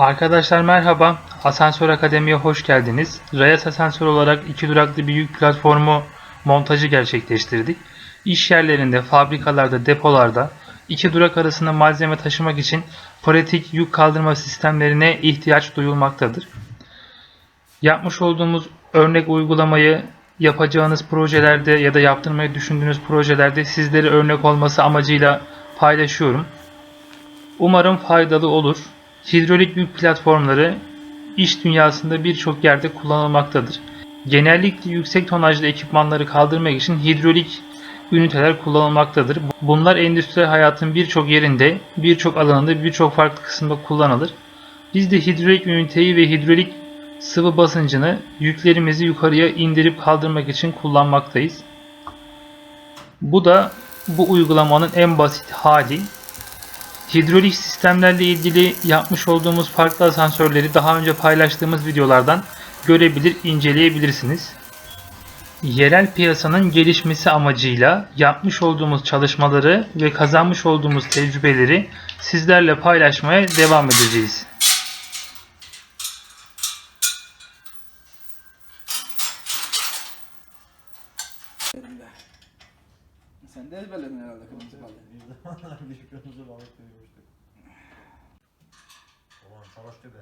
Arkadaşlar merhaba. Asansör Akademi'ye hoş geldiniz. Rayas Asansör olarak iki duraklı bir yük platformu montajı gerçekleştirdik. İş yerlerinde, fabrikalarda, depolarda iki durak arasında malzeme taşımak için pratik yük kaldırma sistemlerine ihtiyaç duyulmaktadır. Yapmış olduğumuz örnek uygulamayı yapacağınız projelerde ya da yaptırmayı düşündüğünüz projelerde sizlere örnek olması amacıyla paylaşıyorum. Umarım faydalı olur. Hidrolik yük platformları iş dünyasında birçok yerde kullanılmaktadır. Genellikle yüksek tonajlı ekipmanları kaldırmak için hidrolik üniteler kullanılmaktadır. Bunlar endüstriyel hayatın birçok yerinde, birçok alanında, birçok farklı kısımda kullanılır. Biz de hidrolik üniteyi ve hidrolik sıvı basıncını yüklerimizi yukarıya indirip kaldırmak için kullanmaktayız. Bu da bu uygulamanın en basit hali. Hidrolik sistemlerle ilgili yapmış olduğumuz farklı asansörleri daha önce paylaştığımız videolardan görebilir, inceleyebilirsiniz. Yerel piyasanın gelişmesi amacıyla yapmış olduğumuz çalışmaları ve kazanmış olduğumuz tecrübeleri sizlerle paylaşmaya devam edeceğiz. elinde. Sen de ezberledin herhalde kırmızı balığı. Bir zamanlar bir kırmızı balık duymuştuk. Ulan Savaş Tepe.